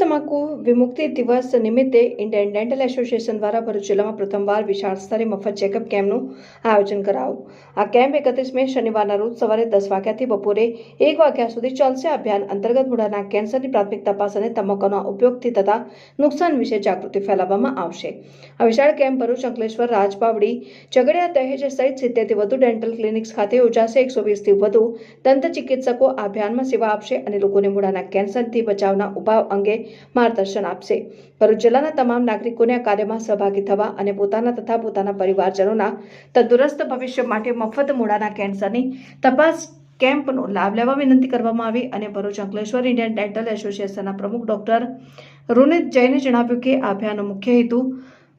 તમાકુ વિમુક્તિ દિવસ નિમિત્તે ઇન્ડિયન ડેન્ટલ એસોસિએશન દ્વારા ભરૂચ જિલ્લામાં પ્રથમવાર વિશાળ સ્તરે મફત ચેકઅપ કેમ્પનું આયોજન કરાયું. આ કેમ્પ એકત્રીસ મે શનિવારના રોજ સવારે દસ વાગ્યાથી બપોરે એક વાગ્યા સુધી ચાલશે. અભિયાન અંતર્ગત મૂળાના કેન્સરની પ્રાથમિક તપાસ અને તમાકુના ઉપયોગથી થતા નુકસાન વિશે જાગૃતિ ફેલાવવામાં આવશે. આ વિશાળ કેમ્પ ભરૂચ, અંકલેશ્વર રાજપાવડી ઝઘડિયા દહેજ સહિત સિત્તેરથી વધુ ડેન્ટલ ક્લિનિક્સ ખાતે યોજાશે. એકસો વીસથી વધુ દંત ચિકિત્સકો આ અભિયાનમાં સેવા આપશે અને લોકોને મૂળાના કેન્સરથી બચાવના ઉપાય અંગે માર્ગદર્શન આપશે. ભરૂચ જિલ્લાના તમામ નાગરિકોને આ કાર્યમાં સહભાગી થવા અને પોતાના તથા પોતાના પરિવારજનોના તંદુરસ્ત ભવિષ્ય માટે મફત મૂળાના કેન્સરની તપાસ કેમ્પનો લાભ લેવા વિનંતી કરવામાં આવી અને ભરૂચ અંકલેશ્વર ઇન્ડિયન ડેન્ટલ એસોસિએશનના પ્રમુખ ડોક્ટર રોનિત જૈને જણાવ્યું કે આ અભિયાનનો મુખ્ય હેતુ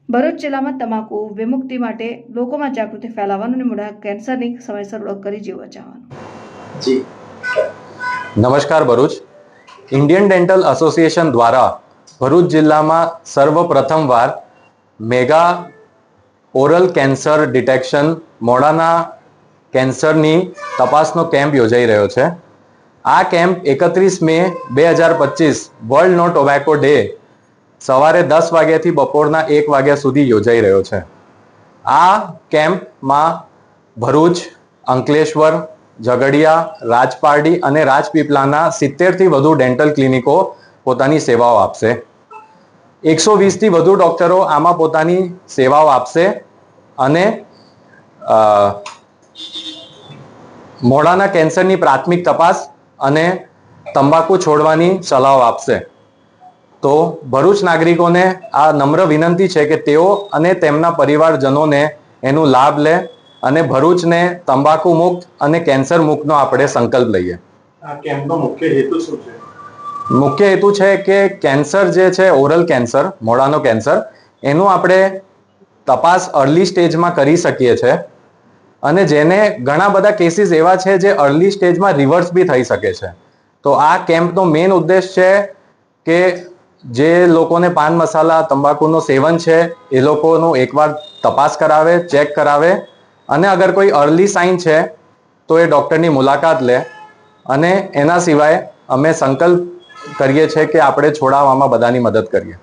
ભરૂચ જિલ્લામાં તમાકુ વિમુક્તિ માટે લોકોમાં જાગૃતિ ફેલાવવાનું અને મૂળા કેન્સરની સમયસર ઓળખ કરી જીવ બચાવવાનું. જી. નમસ્કાર ભરૂચ. ઇન્ડિયન ડેન્ટલ એસોસિએશન દ્વારા ભરૂચ જિલ્લામાં સર્વપ્રથમવાર મેગા ઓરલ કેન્સર ડિટેક્શન મોડાના કેન્સરની તપાસનો કેમ્પ યોજાઈ રહ્યો છે. આ કેમ્પ એકત્રીસ મે બે હજાર પચીસ વર્લ્ડ નો ટોબેકો ડે સવારે દસ વાગ્યાથી બપોરના એક વાગ્યા સુધી યોજાઈ રહ્યો છે. આ કેમ્પમાં ભરૂચ, અંકલેશ્વર ઝઘડિયા, રાજપારડી અને રાજપીપળાના સિત્તેરથી વધુ ડેન્ટલ ક્લિનિકો પોતાની સેવાઓ આપશે. એકસો વીસથી વધુ ડોક્ટરો આમાં પોતાની સેવાઓ આપશે અને મોઢાના કેન્સરની પ્રાથમિક તપાસ અને તંબાકુ છોડવાની સલાહ આપશે. તો ભરૂચ નાગરિકોને આ નમ્ર વિનંતી છે કે તેઓ અને તેમના પરિવારજનોને એનું લાભ લે અને ભરૂચને તંબાકુ મુક્ત અને કેન્સર મુક્તનો આપણે સંકલ્પ લઈએ. આ કેમ્પનો મુખ્ય હેતુ શું છે? મુખ્ય હેતુ છે કે કેન્સર જે છે ઓરલ કેન્સર મોડાનો કેન્સર એનું આપણે તપાસ અર્લી સ્ટેજમાં કરી શકીએ છીએ અને જેને ઘણા બધા કેસીસ એવા છે જે અર્લી સ્ટેજમાં રિવર્સ બી થઈ શકે છે. તો આ કેમ્પનો મેઇન ઉદ્દેશ છે કે જે લોકોને પાન મસાલા તંબાકુનો સેવન છે એ લોકોનું એકવાર તપાસ કરાવે ચેક કરાવે અને અગર કોઈ અર્લી સાઇન છે, તો એ ડૉક્ટરની મુલાકાત લે. અને એના સિવાય અમે સંકલ્પ કરીએ છીએ કે આપણે છોડાવવામાં બધાની મદદ કરીએ.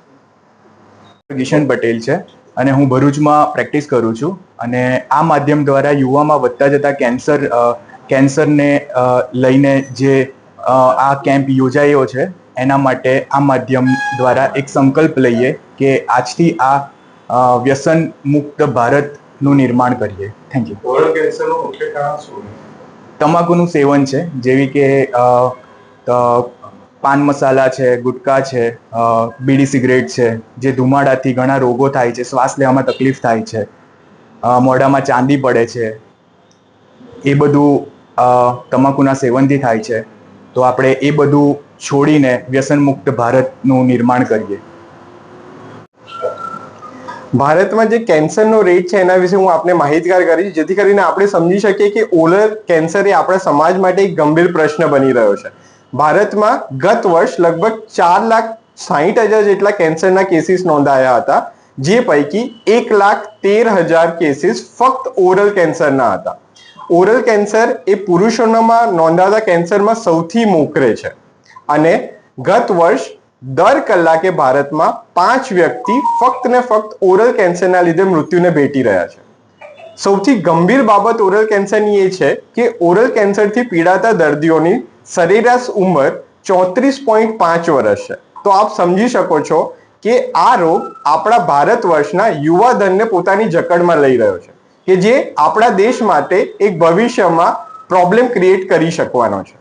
કિશન પટેલ છે અને હું ભરૂચમાં પ્રેક્ટિસ કરું છું. અને આ માધ્યમ દ્વારા યુવામાં વધતા જતા કેન્સર કેન્સરને લઈને જે આ કેમ્પ યોજાયો છે, એના માટે આ માધ્યમ દ્વારા એક સંકલ્પ લઈએ કે આજથી આ વ્યસન મુક્ત ભારતનું નિર્માણ કરીએ. થેન્ક યુ ઓરલ કેન્સરનું મુખ્ય કારણ શું તમાકુનું સેવન છે, જેવી કે પાન મસાલા છે, ગુટકા છે બીડી સિગરેટ છે, જે ધુમાડાથી ઘણા રોગો થાય છે, શ્વાસ લેવામાં તકલીફ થાય છે મોઢામાં ચાંદી પડે છે, એ બધું તમાકુના સેવનથી થાય છે. તો આપણે એ બધું છોડીને વ્યસન મુક્ત ભારતનું નિર્માણ કરીએ. ભારતમાં જે કેન્સરનો રેટ છે એના વિશે હું આપને માહિતગાર કરીશ, જેથી કરીને આપણે સમજી શકીએ કે ઓરલ કેન્સર એ આપણા સમાજ માટે એક ગંભીર પ્રશ્ન બની રહ્યો છે. ભારતમાં ગત વર્ષ લગભગ ચાર લાખ સાહીઠ હજાર જેટલા કેન્સરના કેસીસ નોંધાયા હતા, જે પૈકી એક લાખ તેર હજાર કેસીસ ફક્ત ઓરલ કેન્સરના હતા. ઓરલ કેન્સર એ પુરુષોમાં નોંધાતા કેન્સરમાં સૌથી મોખરે છે. અને ગત વર્ષ દર કલાકે ભારતમાં પાંચ વ્યક્તિ ફક્ત ને ફક્ત ઓરલ કેન્સરના લીધે મૃત્યુને ભેટી રહ્યા છે. સૌથી ગંભીર બાબત ઓરલ કેન્સરની એ છે કે ઓરલ કેન્સરથી પીડાતા દર્દીઓની સરેરાશ ઉંમર ચોત્રીસ પોઈન્ટ પાંચ વર્ષ છે. તો આપ સમજી શકો છો કે આ રોગ આપણા ભારત વર્ષના યુવા ધનને પોતાની જકડમાં લઈ રહ્યો છે, કે જે આપણા દેશ માટે એક ભવિષ્યમાં પ્રોબ્લેમ ક્રિએટ કરી શકવાનો છે.